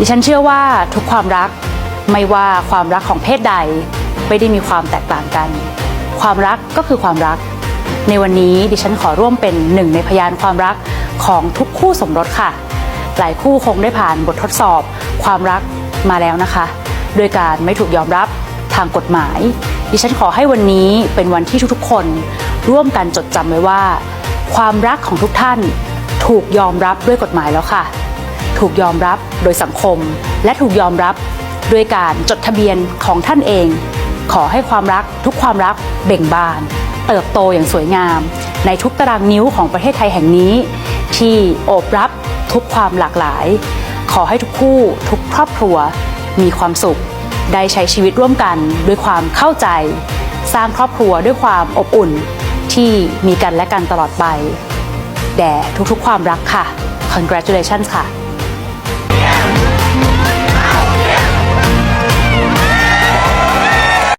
ดิฉันเชื่อว่าทุกความรักไม่ว่าความรักของเพศใด ไม่ได้มีความแตกต่างกัน ความรักก็คือความรัก ในวันนี้ดิฉันขอร่วมเป็นหนึ่งในพยานความรักของทุกคู่สมรสค่ะ หลายคู่คงได้ผ่านบททดสอบ ความรักมาแล้วนะคะ โดยการไม่ถูกยอมรับทางกฎหมาย ดิฉันขอให้วันนี้เป็นวันที่ทุกๆ คน ร่วมกันจดจำไว้ว่า ความรักของทุกท่านถูกยอมรับด้วยกฎหมายแล้วค่ะ ถูกยอมรับโดยสังคม และถูกยอมรับด้วยการจดทะเบียนของท่านเอง ขอให้ความรักทุกความรักเบ่งบาน เติบโตอย่างสวยงาม ในทุกตารางนิ้วของประเทศไทยแห่งนี้ ที่โอบรับทุกความหลากหลาย ขอให้ทุกคู่ทุกครอบครัว มีความสุข ได้ใช้ชีวิตร่วมกันด้วยความเข้าใจ สร้างครอบครัวด้วยความอบอุ่น ที่มีกันและกันตลอดไป แด่ทุกๆความรักค่ะ congratulations ค่ะ